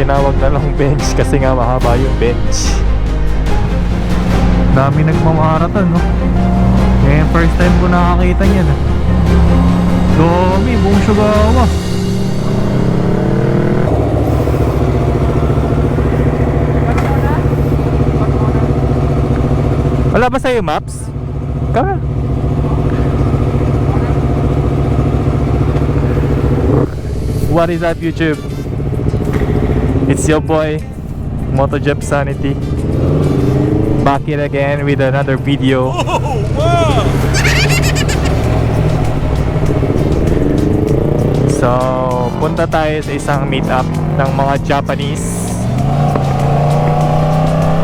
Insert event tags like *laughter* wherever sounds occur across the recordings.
Kaya tinawag na lang bench kasi nga mahaba yung bench. Dami nagmamaratan, no? Ngayon first time ko nakakita niyan. ah. Dami, buong Sugawang. Wala ba sa'yo maps? Kama. What is up YouTube? It's your boy, MotoJep Sanity. Back in again with another video. So, punta tayo sa isang meetup ng mga Japanese.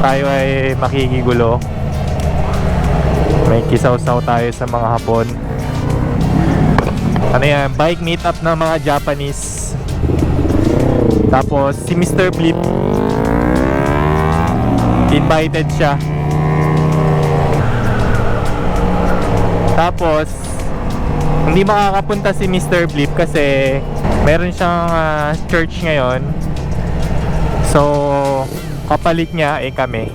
Tayo ay makikigulo. May kisaw-saw tayo sa mga Hapon. Ano yan? Bike meetup ng mga Japanese. Tapos, si Mr. Blip, invited siya. Tapos, hindi makakapunta si Mr. Blip kasi meron siyang ah, church ngayon. So, kapalit niya eh kami.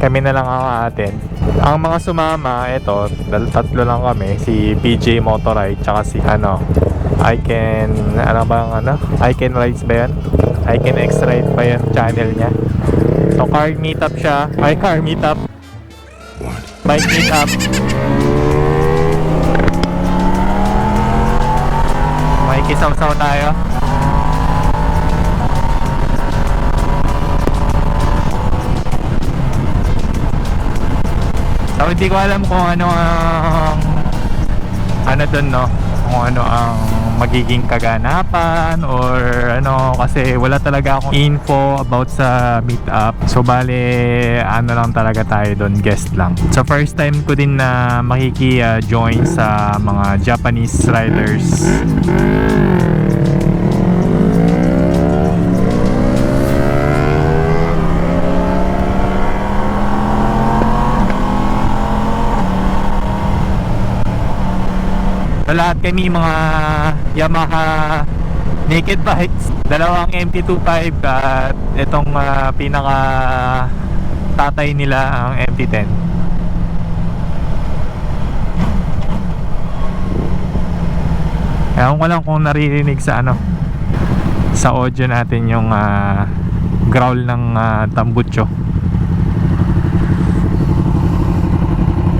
Kami na lang ang aaten. Ang mga sumama, ito, tatlo lang kami. Si PJ Motorride, tsaka si ano, I can, ano ba ang ano? I can rides ba yan? I can X ride pa yan channel niya. So, car meetup siya. Ay, car meetup. Bike meetup. May kisaw-saw tayo. So hindi ko alam kung ano ang ano dun no kung ano ang magiging kaganapan or ano kasi wala talaga akong info about sa meetup. So bale ano lang talaga tayo doon guest lang. So first time ko din na makiki uh, join sa mga Japanese riders So lahat kami mga Yamaha naked bikes. Dalawang MT-25 at itong ah, pinaka tatay nila ang MT-10. Ewan ko lang kung naririnig sa ano sa audio natin yung ah, growl ng ah, tambucho.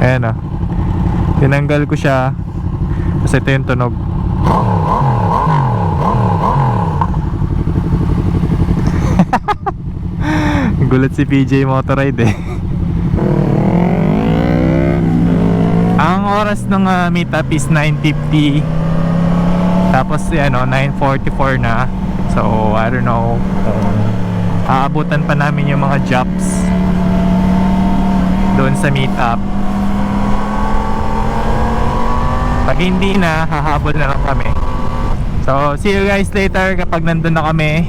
Ayan o. Tinanggal ko siya kasi ito yung tunog. *laughs* Gulat si PJ Motorride eh. Ang oras ng uh, meetup is 9.50 Tapos ano, 9.44 na So I don't know aabutan pa namin yung mga jobs doon sa meetup Pag hindi na, hahabol na lang kami. So, see you guys later kapag nandun na kami.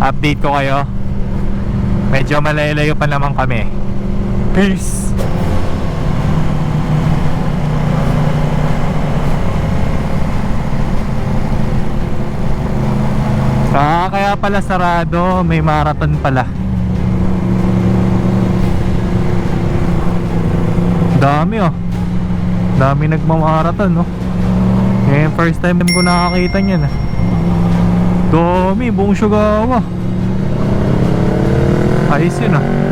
Update ko kayo. Medyo malayo-layo pa naman kami. Peace! Ah, kaya pala sarado, may marathon pala. Dami oh. Dami nagmamarathon, no? Eh, first time ko nakakita niyan, ah. Dami, buong Sugawang. Ayos yun, ah.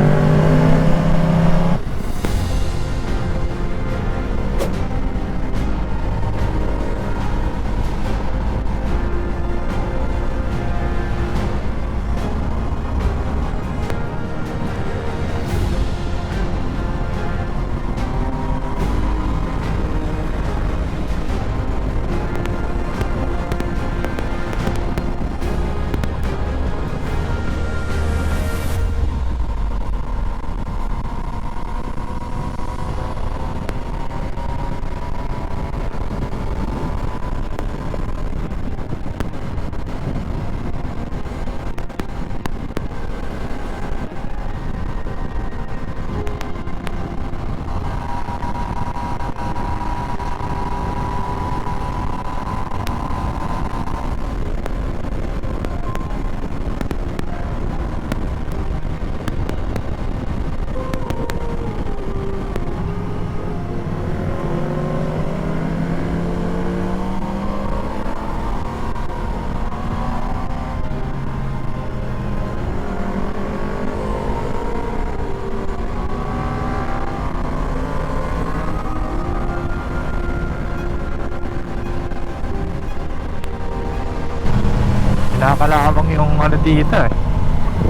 Ano dito eh.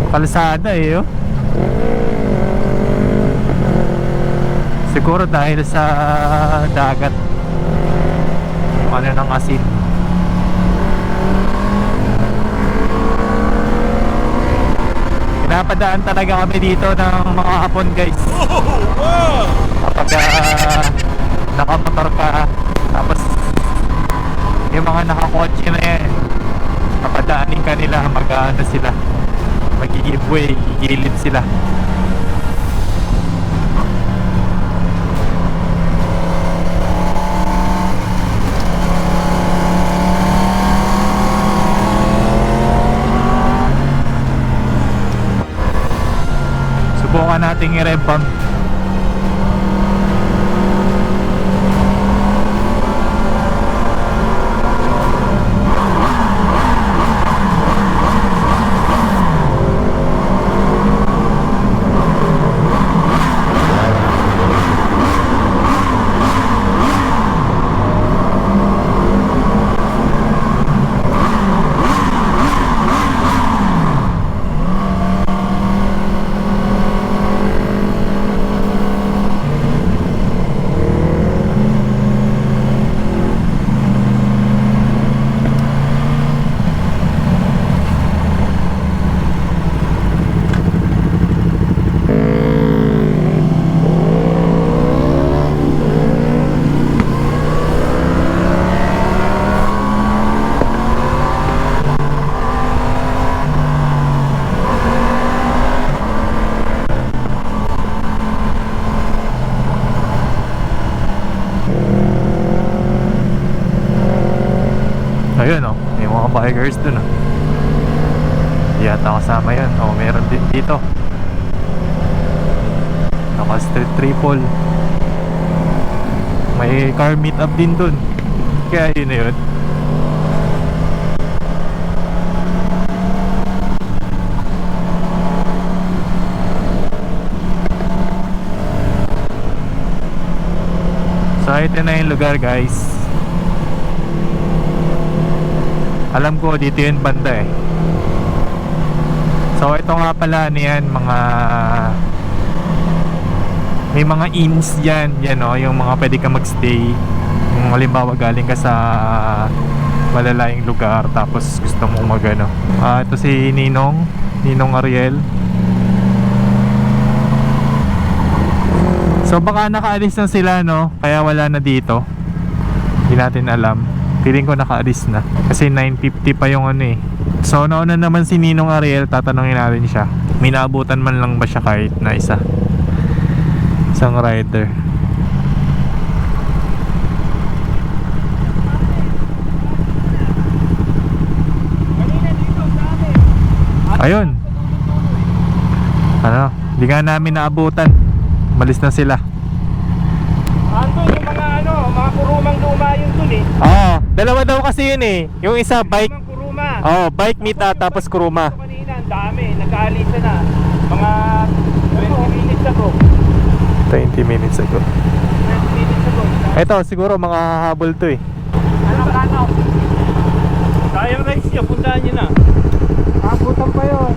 Kalsada eh oh. Siguro dahil sa dagat. Ano ng asin. Pinapadaan talaga kami dito ng mga hapon guys. Kapag ah, nakamotor ka, tapos yung mga nakakotse na yan, papadaanin ka nila, mag-ano sila, mag-giveaway, gigilid sila. Subukan nating i-rev pump. Ayun oh, may mga bikers dun oh. Di yata kasama yan. Oh, meron din dito. Naka street triple. May car meet up din dun. Kaya yun na yun. So ito na yung lugar guys. Alam ko dito yung banda eh. So ito nga pala niyan mga may mga inns diyan, yan oh, yung mga pwede ka magstay. Halimbawa galing ka sa malalayong lugar tapos gusto mo magano. Ah, ito si Ninong, Ninong Ariel. So baka nakaalis na sila no, kaya wala na dito. Hindi natin alam. Feeling ko nakaalis na. Kasi 9.50 pa yung ano eh. So nauna naman si Ninong Ariel, tatanungin natin siya. May naabutan man lang ba siya kahit na isa? Isang rider. Ayun. Ano? Hindi nga namin naabutan. Malis na sila. Andun yung mga ano, mga kurumang luma yun dun eh. Oo, dalawa daw kasi yun eh. Yung isa bike, Mga kuruma. oh, bike meet at tapos kuruma. Kanina, ang dami. Nagkaalisa na. Mga 20 minutes ago. 20 minutes ago. 20 minutes ago. Ito, siguro mga habol to eh. Ano ka ano? Sayang rice niya, puntahan niyo na. Abutan pa yun.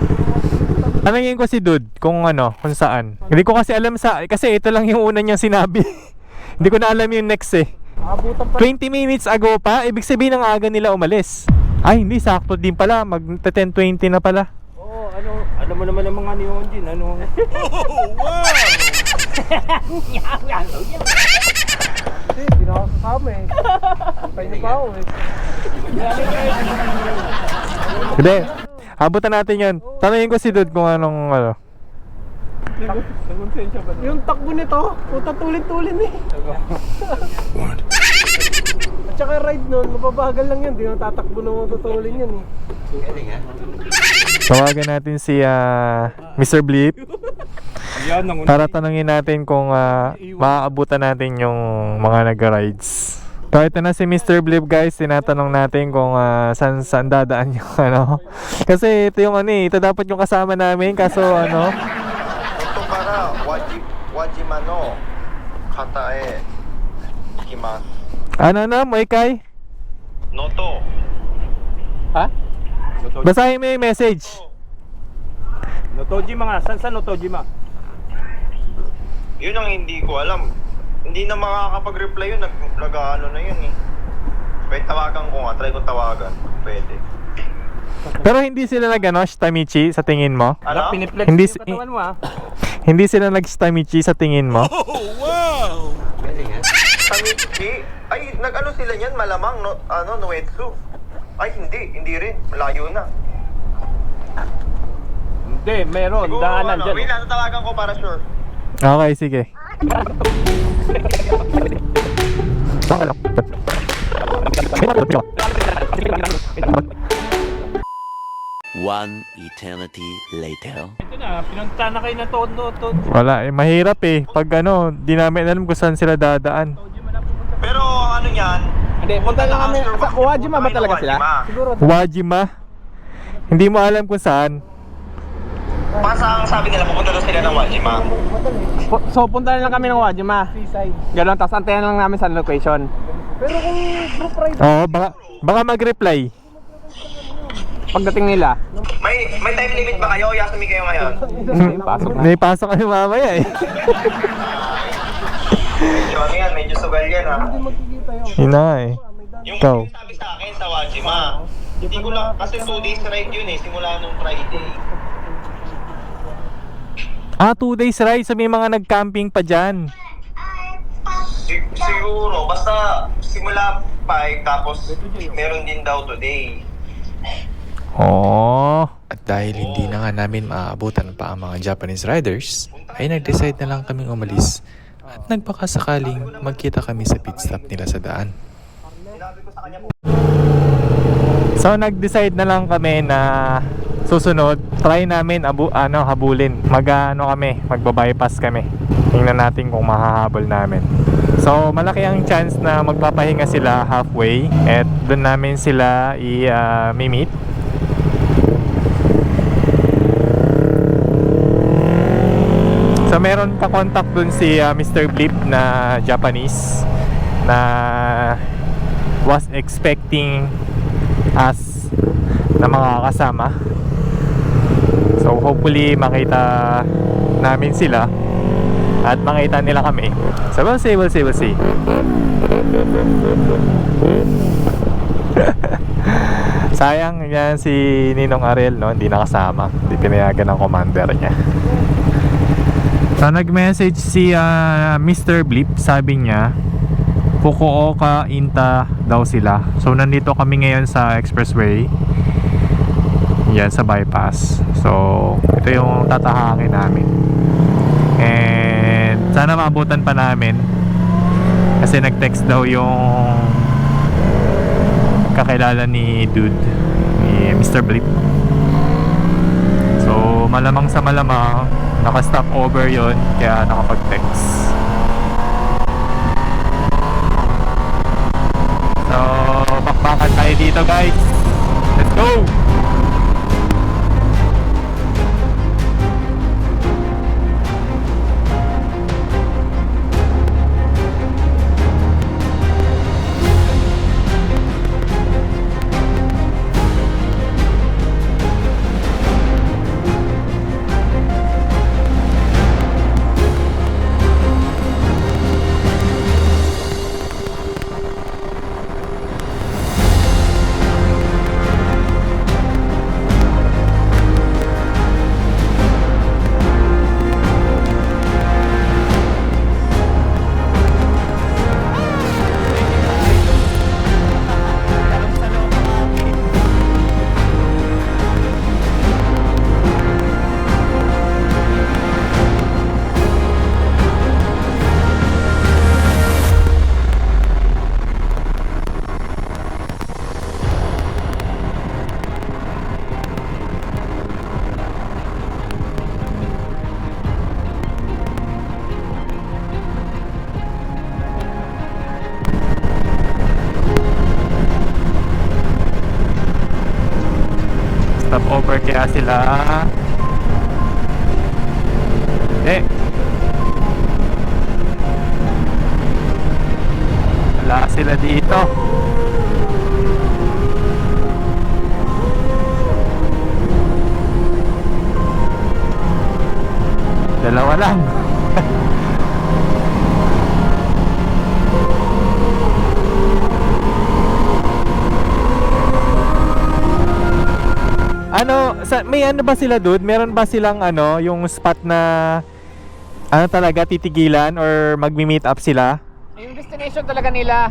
Tanungin ko si Dude kung ano, kung saan. Hindi ko kasi alam sa, kasi ito lang yung una niyang sinabi. *laughs* Hindi ko na alam yung next eh. Abutan pa. 20 minutes ago pa, ibig sabihin ng aga nila umalis. Ay, hindi, sakto din pala. Mag 10.20 na pala. Oo, ano, alam mo naman ang mga neon din, ano. *laughs* Hindi, hindi na ako eh. Pa ako eh. Hindi. Habutan natin yun. Tanungin ko si Dude kung anong ano. Yung takbo nito, puta tulin-tulin eh. At saka ride nun, mababagal lang yan, di na tatakbo na matutulin yan eh. Tawagan natin si ah, Mr. Bleep Yan, para tanungin natin kung ah, maaabutan natin yung mga nag-rides. So ito na si Mr. Blib guys, tinatanong natin kung ah, uh, saan, saan dadaan *laughs* yung ano. Kasi ito yung ano eh, ito dapat yung kasama namin kaso ano. Ito para wajib, wajima no kata e. Ano, ano? na, mo ikay? Noto. Ha? Noto Basahin mo yung message. Notojima nga, saan saan Notojima? Yun ang hindi ko alam. Hindi na makakapag-reply yun. Nag, nag ano na yun eh. Pwede tawagan ko nga. Try ko tawagan. Pwede. Pero hindi sila nag ano, Shitamichi sa tingin mo? Ano? Piniplex Hindi yung si- katawan mo ah. *laughs* Hindi sila nag Shitamichi sa tingin mo? Tamichi? Ay, nag-ano sila niyan? Malamang, no, ano, Noetsu. Ay, hindi. Hindi rin. Malayo na. Hindi, meron. Siguro, Daanan ano, dyan. wait lang, tatawagan ko para sure. Okay, sige. One eternity later. Ito na, pinunta na kayo ng Tondo. Tondo. Wala, eh, mahirap eh. Pag ano, di namin alam kung saan sila dadaan. Pero, ano yan? Hindi, punta lang kami. Sa Wajima ba talaga sila? Siguro. Wajima. Hindi mo alam kung saan. Basta ang sabi nila, pupunta daw sila ng Wajima. Pu- So, punta lang kami ng Wajima. Ganon, tapos antayan lang namin sa location. Oo, baka, baka mag-reply. Pagdating nila, May may time limit ba kayo? Yasumi kayo ngayon? pasok na. May pasok kami mamaya eh. *laughs* Medyo ano yan, medyo sugal yan ha. Yun na eh. Yung Ikaw. yung sabi sa akin sa Wajima, hindi ko lang, kasi 2 days ride yun eh, simula nung Friday. Ah, two days ride. So may mga nag-camping pa dyan. Si- siguro, basta simula 5, tapos meron din daw today. Oo. At dahil hindi na nga namin maaabutan pa ang mga Japanese riders, ay nag-decide na lang kaming umalis at nagpakasakaling magkita kami sa pit stop nila sa daan. So nag-decide na lang kami na susunod, try namin abu ano habulin. Mag ano kami, magba-bypass kami. Tingnan natin kung mahahabol namin. So malaki ang chance na magpapahinga sila halfway at doon namin sila i-meet. So meron ka contact dun si ah, Mr. Blip na Japanese na was expecting us na mga kasama. So hopefully makita namin sila at makita nila kami. So we'll see, we'll see, we'll see. *laughs* Sayang yan si Ninong Ariel no, hindi nakasama. Hindi pinayagan ng commander niya. So nag-message si ah, Mr. Blip, sabi niya Fukuoka, Inta daw sila. So nandito kami ngayon sa expressway. Yan sa bypass. So ito yung tatahangin namin. And sana maabutan pa namin. Kasi nag-text daw yung kakilala ni dude, ni Mr. Blip. So malamang sa malamang naka-stop over yon kaya nakapag-text. So, bakbakan tayo dito guys. Let's go! Kaya sila... Eh! Wala sila dito. Dalawa lang. *laughs* ano sa, may ano ba sila dude? Meron ba silang ano, yung spot na ano talaga titigilan or magmi-meet up sila? Yung destination talaga nila.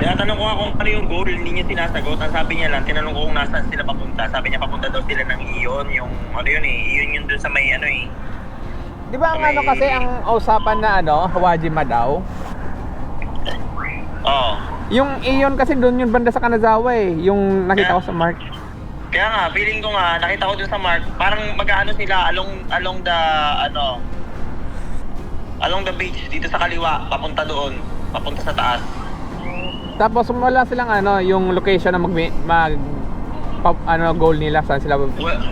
Tinatanong ko nga kung ano yung goal, hindi niya sinasagot. Ang sabi niya lang, tinanong ko kung nasaan sila papunta. Sabi niya papunta daw sila ng Iyon, yung ano yun eh, Iyon yun dun sa may ano eh. Di ba ang May- ano kasi ang usapan na ano, Hawajima daw? Oo. Yung iyon kasi doon yung banda sa Kanazawa eh. Yung nakita ko sa mark. Kaya nga, feeling ko nga, nakita ko dun sa mark, parang mag-ano sila along along the ano along the beach dito sa kaliwa, papunta doon, papunta sa taas. Tapos wala silang ano, yung location na mag, mag pa- ano goal nila saan sila Wa-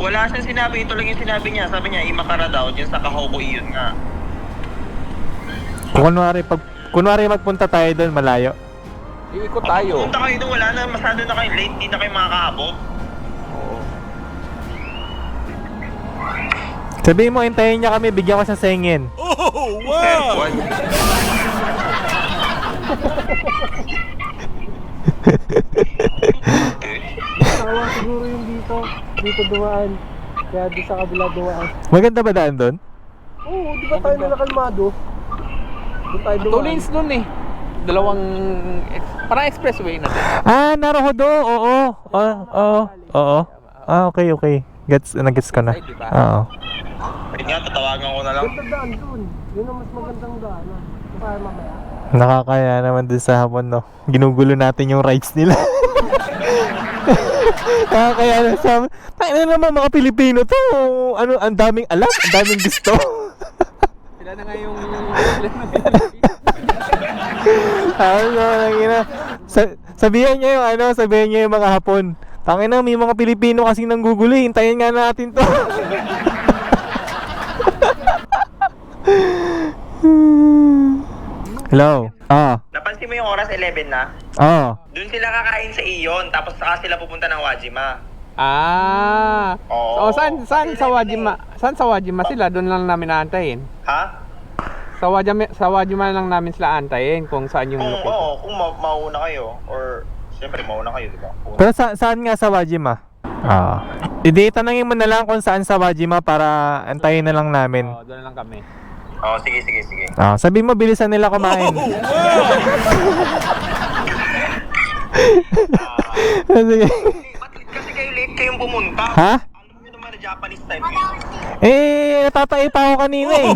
wala siyang sinabi, ito lang yung sinabi niya. Sabi niya, Imakara daw, dyan sa Kahoko iyon nga. Kung kunwari, pag, kunwari magpunta tayo doon malayo. Iikot tayo. Punta kayo doon, wala na, masyado na kayo late, di na kayo makakaabot. Sabihin mo, hintayin niya kami, bigyan ko sa sengin. Wow! Tawa siguro yung dito. Dito dumaan. Kaya di sa kabila dumaan. Maganda ba daan doon? Oo, di ba tayo na kalmado? Doon tayo Two lanes nun eh. Dalawang parang expressway na din. Ah, Naruhodo. Oo. Oo. Oo. Oo. Ah, okay, okay. Gets, nag-gets ko na. Oo. Yun nga, tatawagan ko na lang. Ganda daan. Yun ang mas magandang daan. ah. Kaya mamaya. Nakakaya naman dun sa hapon, no? Ginugulo natin yung rights nila. *laughs* Nakakaya na sa Tayo na naman mga Pilipino to. Ano, ang daming alam, ang daming gusto. Sila na nga yung *laughs* ano, lang ina. Sa, sabihan niya yung ano, sabihan niya yung mga hapon. Tangin na, may mga Pilipino kasing nanggugulo. eh. Hintayin nga natin to. *laughs* Hello? Ah, Napansin mo yung oras 11 na? ah. Doon sila kakain sa Iyon, tapos saka sila pupunta ng Wajima. Ah. Oo. So, saan, saan sa Wajima? Saan sa Wajima sila? Doon lang namin aantayin. Ha? Sa Wajima, sa Wajima lang namin sila aantayin kung saan yung Kung, location. oo, kung ma- mauna kayo, or siyempre mauna kayo, di ba? Kung- Pero sa, saan nga sa Wajima? Ah. Hindi, tanongin mo na lang kung saan sa Wajima para antayin na lang namin. Oo, doon lang kami. Oo, sige, sige, sige. Ah, sabi mo bilisan nila kumain. *laughs* Sige. Ba't kasi kayo late kayong pumunta? ha? Alam niyo naman na Japanese time. Eh, natatay pa ako kanina eh.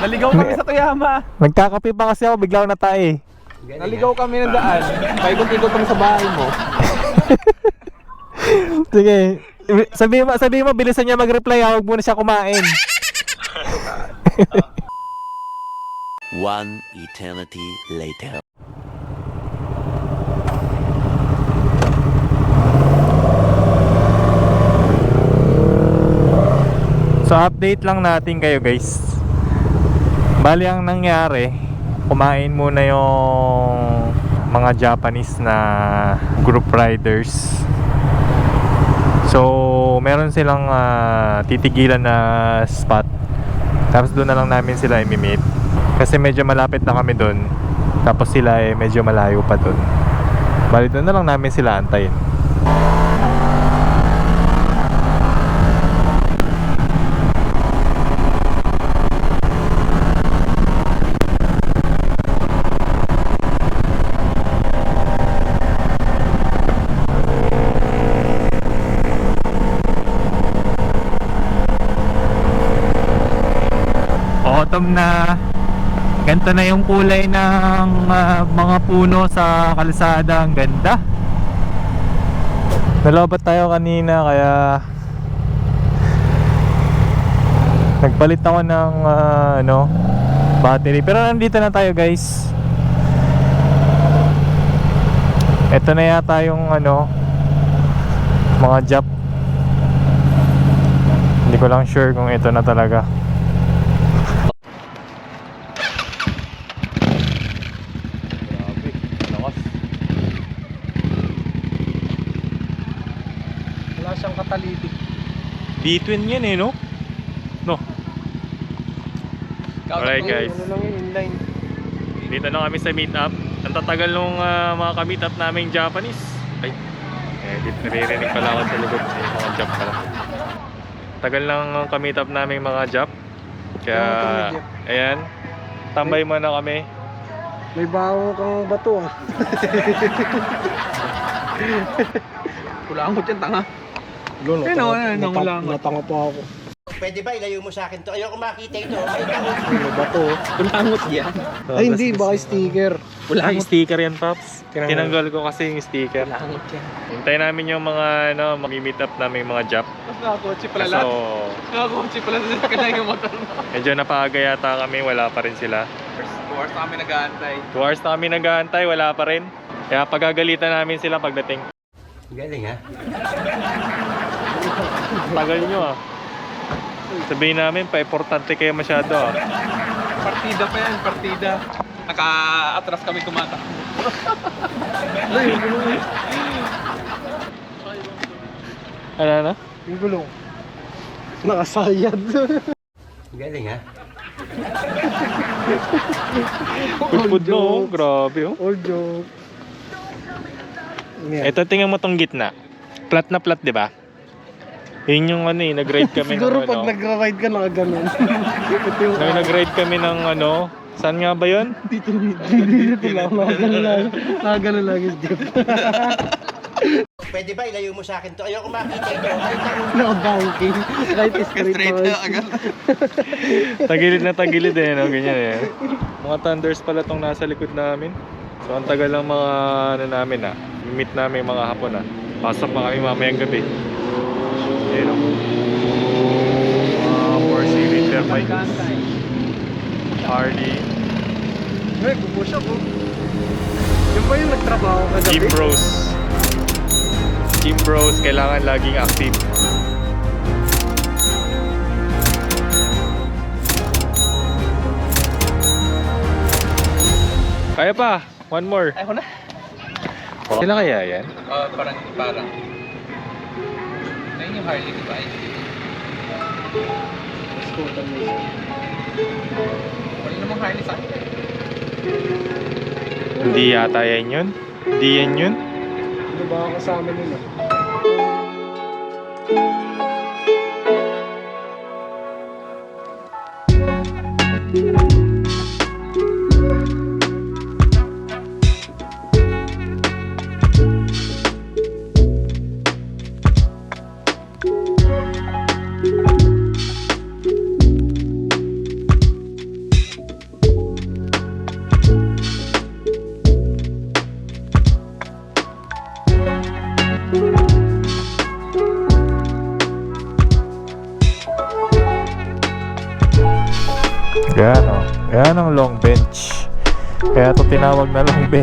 Naligaw kami sa Toyama. Nagkakape pa kasi ako, bigla ako natay. Naligaw kami ng daan. Paikot-ikot kami sa bahay mo. *laughs* Sige. Sabi mo, sabi mo bilisan niya mag-reply, huwag muna siya kumain. *laughs* One eternity later. So update lang natin kayo guys. Bali ang nangyari, kumain muna yung mga Japanese na group riders. So meron silang ah, titigilan na spot. Tapos doon na lang namin sila i-meet. Kasi medyo malapit na kami doon. Tapos sila eh medyo malayo pa doon. Bali doon na lang namin sila antayin. Autumn na ganito na yung kulay ng ah, mga puno sa kalsada. Ang ganda. Nalobat tayo kanina kaya nagpalit ako ng ah, ano battery. Pero nandito na tayo guys. Ito na yata yung ano mga job hindi ko lang sure kung ito na talaga B-twin yan eh, no? No. Alright guys. Ano lang yun, inline. Dito na kami sa meetup. Ang tatagal nung ah, mga ka-meetup naming Japanese. Ay. Eh, dito naririnig pala ako sa likod. Eh, mga Jap pala. Tagal lang ang ka-meetup naming mga Jap. Kaya, ayan. Tambay muna kami. May baho kang bato ah. *laughs* Kulangot yan, tanga. Lolo, Eh, no, eh, nangulangot. Natanga pa ako. Pwede ba ilayo mo sa akin to? Ayoko makita ito. Ano ba to? Kulangot yan. Ay hindi, baka sticker. Wala yung sticker yan, Pops. Tinanggal. Ko kasi yung sticker. Kulangot yan. Hintayin namin yung mga, ano, mag-meet up namin mga Jap. Tapos nakakotse pala So, lahat. Nakakotse pala sa kanya yung motor mo. *laughs* medyo napaaga yata kami. Wala pa rin sila. Two hours na kami nag-aantay. 2 hours na kami nag-aantay. Wala pa rin. Kaya pagagalitan namin sila pagdating. Galing ha? *laughs* Tagal nyo ah. Sabihin namin, pa-importante kayo masyado ah. Partida pa yan, partida. Naka-atras kami kumata. *laughs* Ano na? Yung gulong. Nakasayad. Galing ha? Pudpud no, grabe oh. Old joke. Yan. Ito tingnan mo tong gitna. Flat na flat, di ba? Yun yung ano eh, nag-ride *laughs* kami Siguro ng pag ano. nagra-ride ka nakaganon. Ito *laughs* yung Nung nag-ride kami ng ano, saan nga ba yun? dito *laughs* dito lang. Nakaganon lang. Nakaganon lang yung jeep. Pwede ba ilayo mo sa akin to? Ayoko makita ito. Naka-banking. Right straight na. Tagilid na tagilid eh, no? ganyan eh. Mga thunders pala tong nasa likod namin. So ang tagal lang mga ano namin ah. Meet namin mga hapon ah. Pasok pa kami mamayang gabi. Ayun o. Mga Porsche winter bike. Harley. Ay, pupush ako. Yung ba yung nagtrabaho ka Team Bros. Team Bros kailangan laging active. Kaya pa. One more. Ako na. Sila kaya yan? Oh, parang, parang. Ayun yung Harley, di ba? Wala namang Harley sa akin. Hindi yata yan yun. Hindi yan yun. Ano ba ako kasama nila?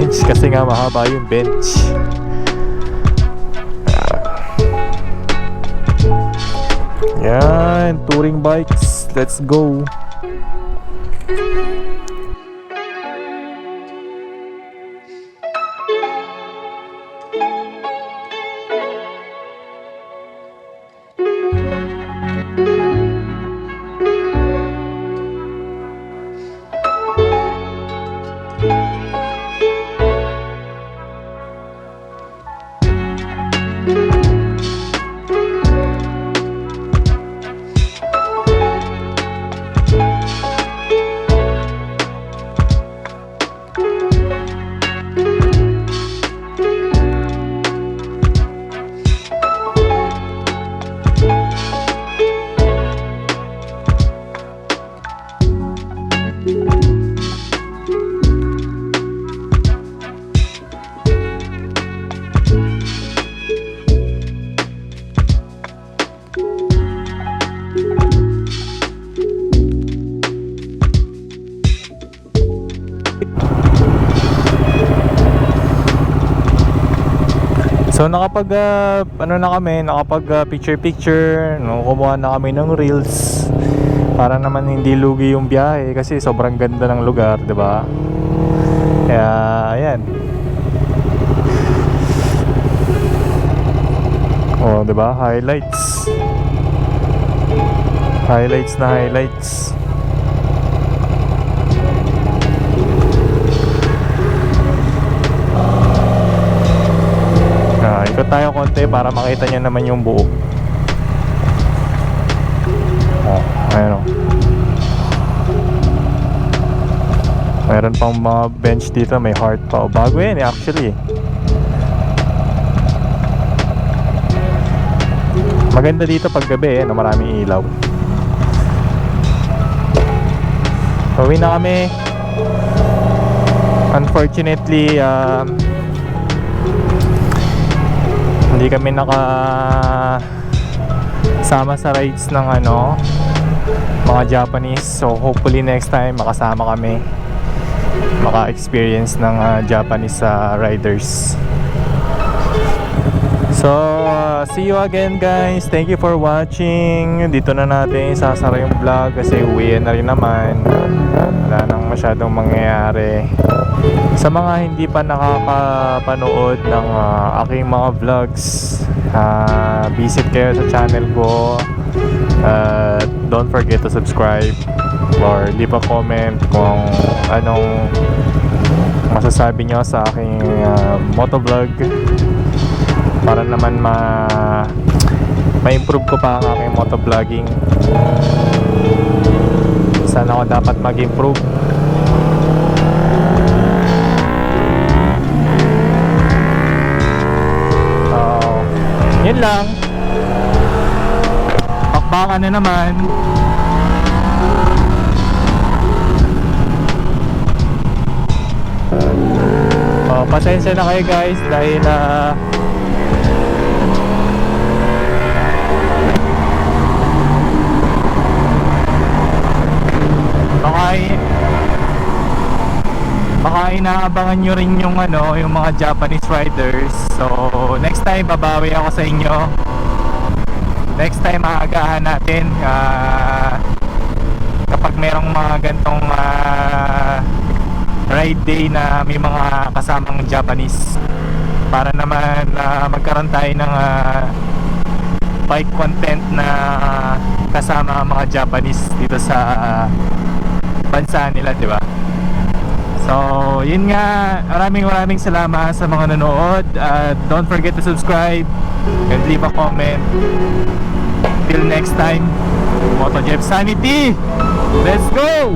Bench kasi nga mahaba yung bench. Yan, touring bikes. Let's go. Nakapag ah, ano na kami, nakapag ah, picture picture, no, kumuha na kami ng reels para naman hindi lugi yung biyahe kasi sobrang ganda ng lugar, 'di ba? Kaya ayan. Oh, 'di ba? Highlights. Highlights na highlights. Ikot tayo konti para makita niya naman yung buo. Oh, ayun oh. Meron pang mga bench dito, may heart pa. Oh, bago yan eh, actually. Maganda dito pag gabi eh, na maraming ilaw. Uwi na kami. Unfortunately, um, hindi kami naka sama sa rides ng ano mga Japanese so hopefully next time makasama kami maka-experience ng ah, Japanese sa riders So, uh, see you again guys. Thank you for watching. Dito na natin sasara yung vlog kasi uwi na rin naman. Wala nang masyadong mangyayari. Sa mga hindi pa nakakapanood ng uh, aking mga vlogs, uh, visit kayo sa channel ko. Uh, don't forget to subscribe or leave a comment kung anong masasabi nyo sa aking uh, motovlog para naman ma ma-improve ko pa ang aking motovlogging saan ako dapat mag-improve. So yun lang. Pakbakan na naman. Oh, pasensya na kayo guys dahil ah baka i- baka inaabangan nyo rin yung ano yung mga Japanese riders. So next time babawi ako sa inyo. Next time aagahan natin ah, kapag merong mga gantong ah, ride day na may mga kasamang Japanese. Para naman ah, magkaroon tayo ng ah, bike content na kasama ang mga Japanese dito sa ah, bansa nila, di ba? So, yun nga, maraming maraming salamat sa mga nanood at don't forget to subscribe and leave a comment. Till next time, Moto Jeff Sanity! Let's go!